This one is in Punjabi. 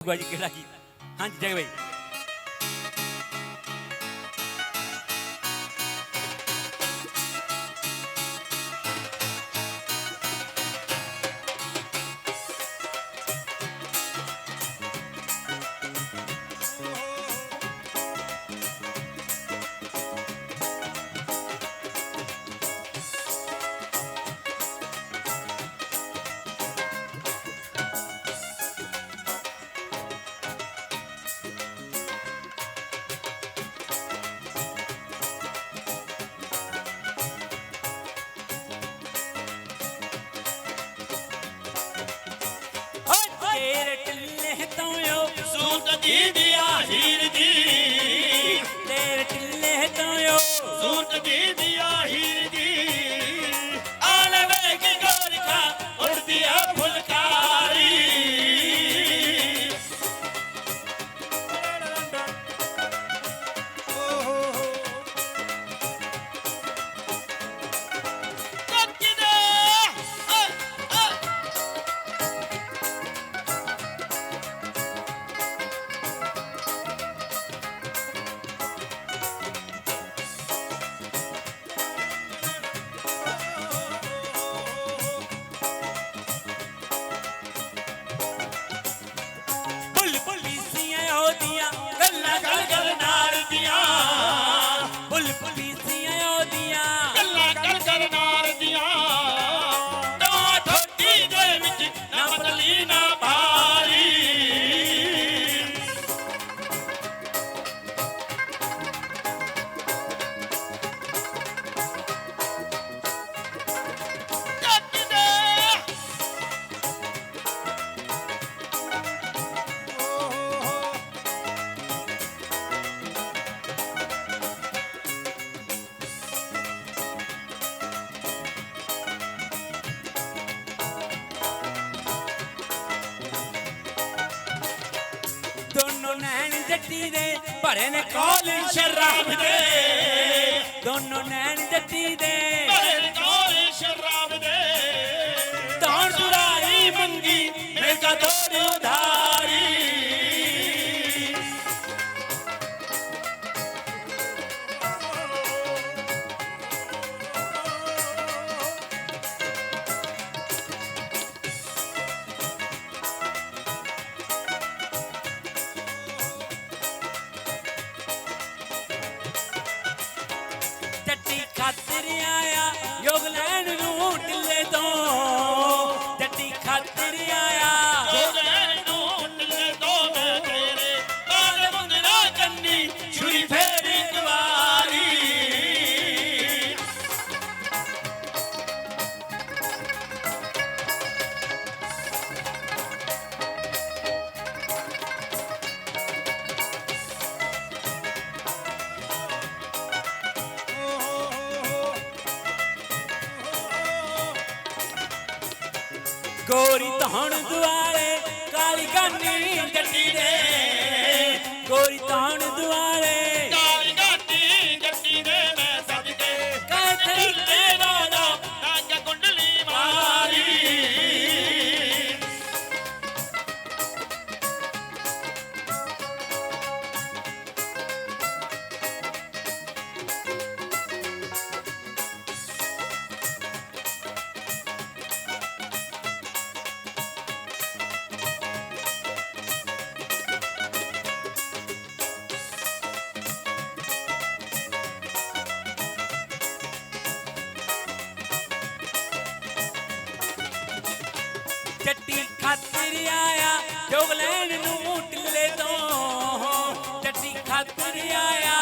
balik lagi. Hanji jangan baik. Господи, ਦੋਨੋਂ ਨੈਣ ਜੱਟੀ ਦੇ ਭਰੇ ਨੇ ਕਾਲਨ ਸ਼ਰਾਬ ਦੇ। ਦੋਨੋਂ ਨੈਣ ਜੱਟੀ ਦੇ। ਭਰੇ ਕੋਲ ਸ਼ਰਾਬ ਦੇ। ਤੌਣ ਸੁਰਾਈ ਮੰਗੀ ਮੇਰੇ ਕਾ ਉਧਾਰੀ ਗੋਰੀ ਧੌਣ ਦੁਆਰੇ ਕਾਲੀ ਗਾਨੀ ਜੱਟੀ ਦੇ। ਜੱਟੀ ਖਾਤਰ ਆਇਆ ਜੋਗ ਲੈਣ ਨੂੰ ਢਿੱਲੇ ਤੋਂ। ਜੱਟੀ ਖਾਤਰ ਆਇਆ